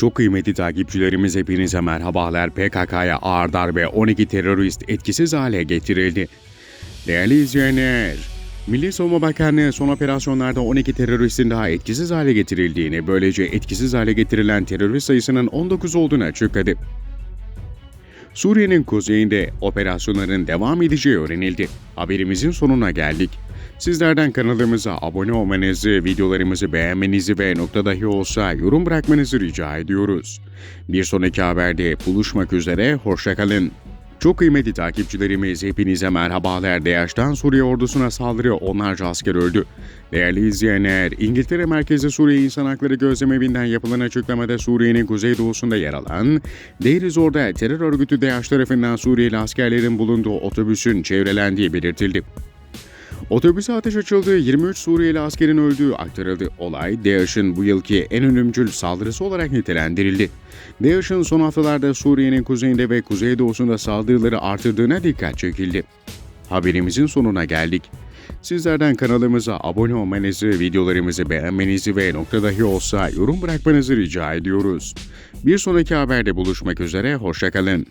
Çok kıymetli takipçilerimiz hepinize merhabalar. PKK'ya ağır darbe 12 terörist etkisiz hale getirildi. Değerli izleyenler, Milli Savunma Bakanlığı son operasyonlarda 12 teröristin daha etkisiz hale getirildiğini, böylece etkisiz hale getirilen terörist sayısının 19 olduğunu açıkladı. Suriye'nin kuzeyinde operasyonların devam edeceği öğrenildi. Haberimizin sonuna geldik. Sizlerden kanalımıza abone olmanızı, videolarımızı beğenmenizi ve nokta dahi olsa yorum bırakmanızı rica ediyoruz. Bir sonraki haberde buluşmak üzere, hoşçakalın. Çok kıymetli takipçilerimiz hepinize merhabalar. DAEŞ'ten Suriye ordusuna saldırı onlarca asker öldü. Değerli izleyenler, İngiltere merkezli Suriye İnsan Hakları Gözlem Evi'nden yapılan açıklamada Suriye'nin kuzeydoğusunda yer alan Deir ez-Zor'da terör örgütü DAEŞ tarafından Suriyeli askerlerin bulunduğu otobüsün çevrelendiği belirtildi. Otobüse ateş açıldığı 23 Suriyeli askerin öldüğü aktarıldı. Olay DAEŞ'in bu yılki en ölümcül saldırısı olarak nitelendirildi. DAEŞ'in son haftalarda Suriye'nin kuzeyinde ve kuzeydoğusunda saldırıları artırdığına dikkat çekildi. Haberimizin sonuna geldik. Sizlerden kanalımıza abone olmanızı, videolarımızı beğenmenizi ve nokta dahi olsa yorum bırakmanızı rica ediyoruz. Bir sonraki haberde buluşmak üzere, hoşçakalın.